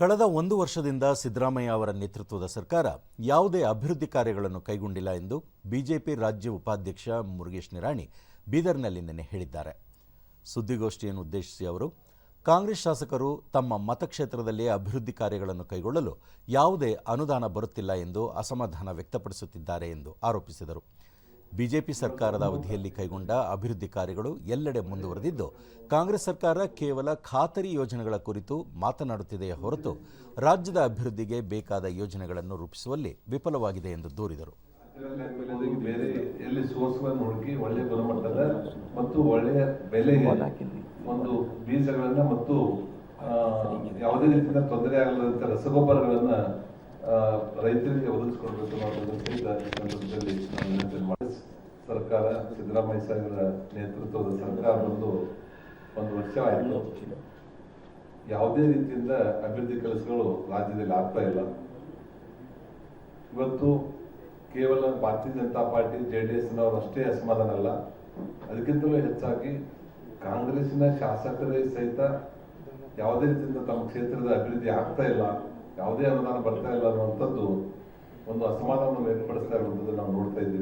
ಕಳೆದ ಒಂದು ವರ್ಷದಿಂದ ಸಿದ್ದರಾಮಯ್ಯ ಅವರ ನೇತೃತ್ವದ ಸರ್ಕಾರ ಯಾವುದೇ ಅಭಿವೃದ್ಧಿ ಕಾರ್ಯಗಳನ್ನು ಕೈಗೊಂಡಿಲ್ಲ ಎಂದು ಬಿಜೆಪಿ ರಾಜ್ಯ ಉಪಾಧ್ಯಕ್ಷ ಮುರುಗೇಶ್ ನಿರಾಣಿ ಬೀದರ್ನಲ್ಲಿ ನಿನ್ನೆ ಹೇಳಿದ್ದಾರೆ. ಸುದ್ದಿಗೋಷ್ಠಿಯನ್ನು ಉದ್ದೇಶಿಸಿ ಅವರು, ಕಾಂಗ್ರೆಸ್ ಶಾಸಕರು ತಮ್ಮ ಮತಕ್ಷೇತ್ರದಲ್ಲಿ ಅಭಿವೃದ್ಧಿ ಕಾರ್ಯಗಳನ್ನು ಕೈಗೊಳ್ಳಲು ಯಾವುದೇ ಅನುದಾನ ಬರುತ್ತಿಲ್ಲ ಎಂದು ಅಸಮಾಧಾನ ವ್ಯಕ್ತಪಡಿಸುತ್ತಿದ್ದಾರೆ ಎಂದು ಆರೋಪಿಸಿದರು. ಬಿಜೆಪಿ ಸರ್ಕಾರದ ಅವಧಿಯಲ್ಲಿ ಕೈಗೊಂಡ ಅಭಿವೃದ್ಧಿ ಕಾರ್ಯಗಳು ಎಲ್ಲೆಡೆ ಮುಂದುವರೆದಿದ್ದು, ಕಾಂಗ್ರೆಸ್ ಸರ್ಕಾರ ಕೇವಲ ಖಾತರಿ ಯೋಜನೆಗಳ ಕುರಿತು ಮಾತನಾಡುತ್ತಿದೆಯೇ ಹೊರತು ರಾಜ್ಯದ ಅಭಿವೃದ್ಧಿಗೆ ಬೇಕಾದ ಯೋಜನೆಗಳನ್ನು ರೂಪಿಸುವಲ್ಲಿ ವಿಫಲವಾಗಿದೆ ಎಂದು ದೂರಿದರು. ಮತ್ತು ಒಳ್ಳೆಯ ಬೆಲೆಗೆ ಒಂದು ಬೀಜಗಳನ್ನ ಮತ್ತು ಯಾವುದೇ ರೀತಿಯ ತೊಂದರೆ ರಸಗೊಬ್ಬರಗಳನ್ನ ರೈತರಿಗೆ ಅನ್ನೋದನ್ನು ಸಹಿತ ಸರ್ಕಾರ, ಸಿದ್ದರಾಮಯ್ಯ ಸಾಹೇಬರ ನೇತೃತ್ವದ ಸರ್ಕಾರ ಬಂದು ಒಂದು ವರ್ಷ ಆಯಿತು. ಯಾವುದೇ ರೀತಿಯಿಂದ ಅಭಿವೃದ್ಧಿ ಕೆಲಸಗಳು ರಾಜ್ಯದಲ್ಲಿ ಆಗ್ತಾ ಇಲ್ಲ. ಇವತ್ತು ಕೇವಲ Bharatiya Janata party, J D ಎಸ್ನವರು ಅಷ್ಟೇ ಅಸಮಾಧಾನ ಅಲ್ಲ. ಅದಕ್ಕಿಂತಲೂ ಹೆಚ್ಚಾಗಿ ಕಾಂಗ್ರೆಸ್ಸಿನ ಶಾಸಕರೇ ಸಹಿತ ಯಾವುದೇ ರೀತಿಯಿಂದ ತಮ್ಮ ಕ್ಷೇತ್ರದ ಅಭಿವೃದ್ಧಿ ಆಗ್ತಾ ಇಲ್ಲ, ಯಾವುದೇ ಅನುದಾನ ಬರ್ತಾ ಇಲ್ಲ ಅನ್ನುವಂಥದ್ದು ಒಂದು ಅಸಮಾಧಾನವನ್ನು ವ್ಯಕ್ತಪಡಿಸ್ತಾ ಇರುವಂಥದ್ದು ನಾವು ನೋಡ್ತಾ ಇದ್ದೀವಿ.